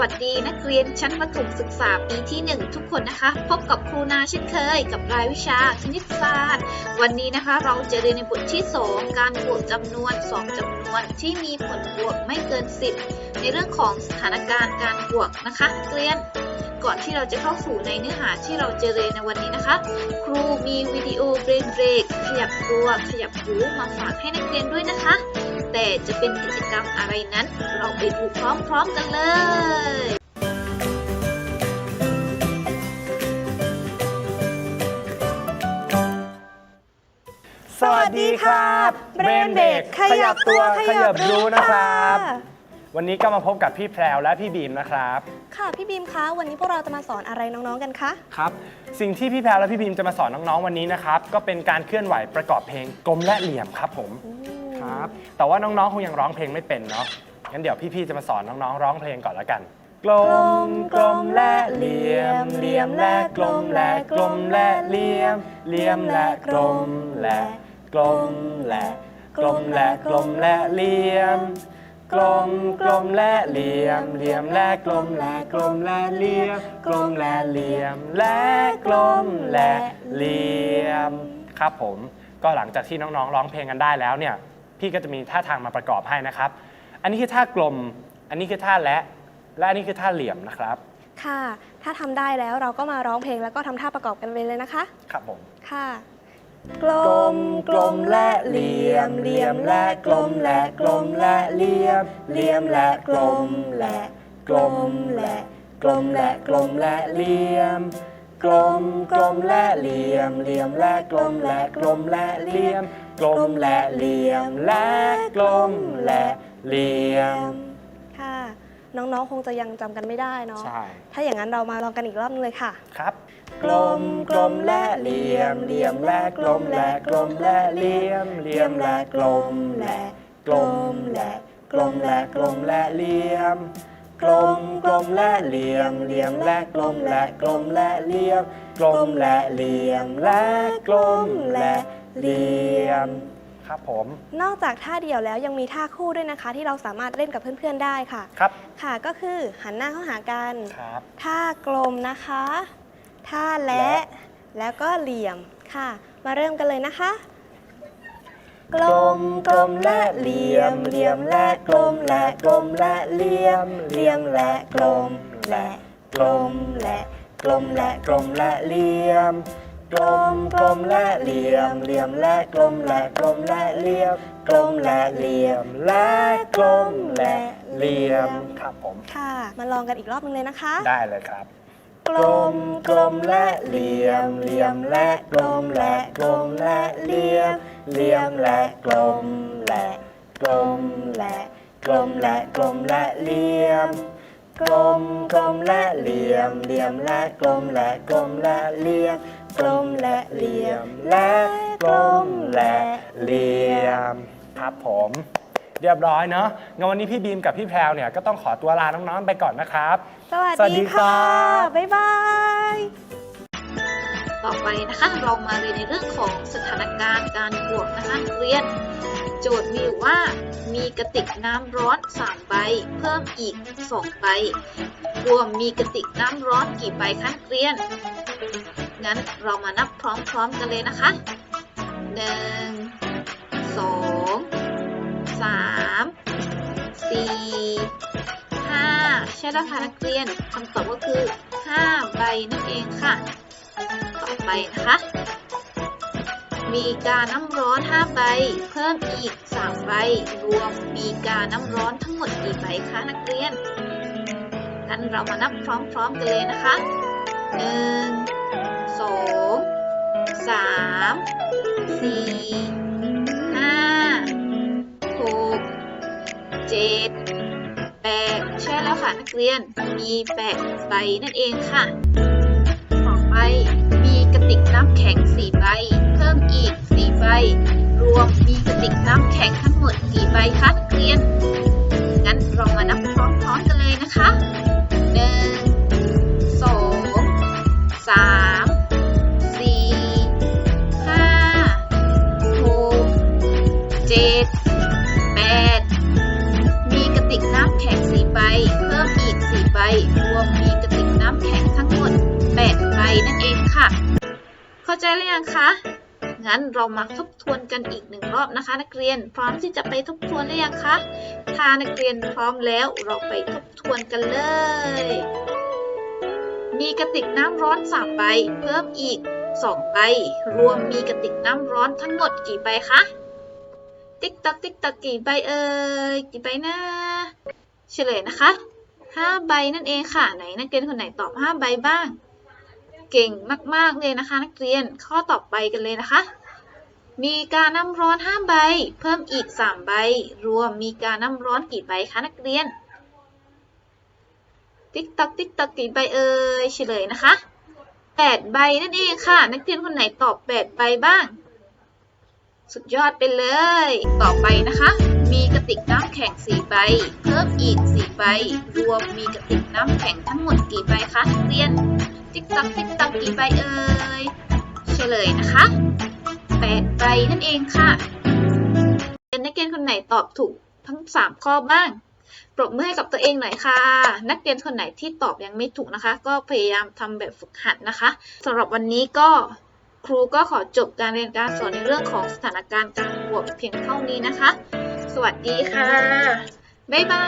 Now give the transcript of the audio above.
วัสดีนักเรียนชั้นประถมศึกษาปีที่ 1 ทุกคนนะคะ พบกับครูนาเช่นเคย กับรายวิชาคณิตศาสตร์ วันนี้นะคะเราจะเรียนในบทที่ 2 การบวกจำนวน 2จำนวนที่มีผลบวกไม่เกิน 10 ในเรื่องของสถานการณ์การบวกนะคะนักเรียน ก่อนที่เราจะเข้าสู่ในเนื้อหาที่เราจะเรียนในวันนี้นะคะ ครูมีวิดีโอเบรกเบรกขยับตัวขยับหูมาฝากให้นักเรียนด้วยนะคะ แต่จะเป็นกิจกรรมอะไรนั้น เราไปดูพร้อมๆกันเลยสวัสดีครับเบรนเบรกขยับตัวขยับรู้นะครับ วันนี้ก็มาพบกับพี่แพรวและพี่บีมนะครับ ค่ะพี่บีมคะวันนี้พวกเราจะมาสอนอะไรน้องๆกันคะครับ สิ่งที่พี่แพรวและพี่บีมจะมาสอนน้องๆวันนี้นะครับ ก็เป็นการเคลื่อนไหวประกอบเพลงกลมและเหลี่ยมครับผมครับ แต่ว่าน้องๆคงยังร้องเพลงไม่เป็นเนาะงั้นเดี๋ยวพี่ๆจะมาสอนน้องๆร้องเพลงก่อนละกันกลมกลมและเหลี่ยมเหลี่ยมและกลมและกลมและเหลี่ยมเหลี่ยมและกลมและกลมและกลมและกลมและเหลี่ยม กลมกลมและเหลี่ยมเหลี่ยมและกลมและกลมและเหลี่ยมกลมและเหลี่ยมและกลมและเหลี่ยม ครับผมก็หลังจากที่น้องๆ ร้องเพลงกันได้แล้วเนี่ยพี่ก็จะมีท่าทางมาประกอบให้นะครับ อันนี้คือท่ากลม อันนี้คือท่าและและอันนี้คือท่าเหลี่ยมนะครับ ค่ะ ถ้าทำได้แล้วเราก็มาร้องเพลงแล้วก็ทำท่าประกอบกันไปเลยนะคะ ครับผม ค่ะ กลมกลมและเหลี่ยมเหลี่ยมและกลมและกลมและเหลี่ยมเหลี่ยมและกลมและกลมและกลมและกลมและเหลี่ยม กลมกลมและเหลี่ยมเหลี่ยมและกลมและกลมและเหลี่ยม กลมและเหลี่ยมและกลมและเหลี่ยม น้องๆ คงจะยังจำกันไม่ได้เนาะ ใช่ ถ้าอย่างนั้นเรามาลองกันอีกรอบนึงเลยค่ะ ครับ กลมกลมและเหลี่ยมเหลี่ยมและกลมและกลมและเหลี่ยมเหลี่ยมและกลมและกลมและกลมและกลมและเหลี่ยม กลมกลมและเหลี่ยมเหลี่ยมและกลมและกลมและเหลี่ยม กลมและเหลี่ยมและกลมและเหลี่ยม ครับผม นอกจากท่าเดียวแล้วยังมีท่าคู่ด้วยนะคะ ที่เราสามารถเล่นกับเพื่อนๆได้ค่ะ ครับ ค่ะก็คือหันหน้าเข้าหากัน ครับ ท่ากลมนะคะ ท่าและ และ แล้วก็เหลี่ยมค่ะ มาเริ่มกันเลยนะคะ กลมกลมและเหลี่ยม เหลี่ยมและกลมและกลมและเหลี่ยม เหลี่ยมและกลมและกลมและกลมและกลมและเหลี่ยม กลมกลมและเหลี่ยมเหลี่ยมและกลมและกลมและเหลี่ยม กลมและเหลี่ยมและกลมและเหลี่ยมครับผมค่ะ มาลองกันอีกรอบนึงเลยนะคะ ได้เลยครับ กลมกลมและเหลี่ยมเหลี่ยมและกลมและกลมและเหลี่ยมเหลี่ยมและกลมและกลมและกลมและกลมและเหลี่ยมกลมกลมและเหลี่ยมเหลี่ยมและกลมและกลมและเหลี่ยม กลมและเหลี่ยมและกลมและเหลี่ยมครับผม เรียบร้อยเนาะงั้นวันนี้พี่บีมกับพี่แพรวเนี่ยก็ต้องขอตัวลาน้องๆไปก่อนนะครับสวัสวัสสดีดีครัค่ะบบ๊ายบาย ต่อไปนะคะเรามาเรียนในเรื่องของสถานการณ์การบวกนะคะนักเรียน โจทย์มีอยู่ว่ามีกระติกน้ำร้อน 3 ใบ เพิ่มอีก 2 ใบ รวมมีกระติกน้ำร้อนกี่ใบคะนักเรียน งั้นเรามานับพร้อมๆกันเลยนะคะ1 2 3 4 5ใช่แล้วค่ะนักเรียนคำตอบก็คือ5ใบนั่นเองค่ะ ต่อไปนะคะ มีกาน้ำร้อน5ใบ เพิ่มอีก3ใบ รวมมีกาน้ำร้อนทั้งหมดกี่ใบคะนักเรียนงั้นเรามานับพร้อมๆกันเลยนะคะ 1 2 3 4 5 6 7 8ใช่แล้วค่ะนักเรียนมี8ใบนั่นเองค่ะ ต่อไปมีกระติกน้ำแข็ง4ใบ เข้าใจหรือยังคะ งั้นเรามาทบทวนกันอีกหนึ่งรอบนะคะ นักเรียนพร้อมที่จะไปทบทวนหรือยังคะ ถ้านักเรียนพร้อมแล้วเราไปทบทวนกันเลย มีกระติกน้ำร้อน3ใบ เพิ่มอีก2ใบ รวมมีกระติกน้ำร้อนทั้งหมดกี่ใบคะ ติ๊กตักติ๊กตักกี่ใบเอ่ยกี่ใบนะเฉลยนะคะ5ใบนั่นเองค่ะ ไหนนักเรียนคนไหนตอบ5ใบบ้าง เก่งมาก ๆ เลยนะคะ นักเรียนข้อต่อไปกันเลยนะคะ มีการน้ำร้อน5ใบ เพิ่มอีก 3 ใบ รวมมีการน้ำร้อนกี่ใบคะนักเรียน ติ๊กตักติ๊กตักกี่ใบเอ่ยเฉลยนะคะ8ใบนั่นเองค่ะ นักเรียนคนไหนตอบ 8 ใบบ้าง สุดยอดไปเลย ต่อไปนะคะ มีกระติกน้ำแข็ง 4 ใบ เพิ่มอีก 4 ใบ รวมมีกระติกน้ำแข็งทั้งหมดกี่ใบคะนักเรียน ติ๊กตักติ๊กตักกี่ใบเอ่ยเฉลยนะคะ8ใบนั่นเองค่ะเป็นนักเรียนคนไหนตอบถูกทั้ง 3 ข้อบ้าง ปรบมือให้กับตัวเองหน่อยค่ะ นักเรียนคนไหนที่ตอบยังไม่ถูกนะคะ ก็พยายามทำแบบฝึกหัดนะคะสำหรับวันนี้ก็ครูก็ขอจบการเรียนการสอนในเรื่องของสถานการณ์การบวกเพียงเท่านี้นะคะ สวัสดีค่ะ บ๊ายบา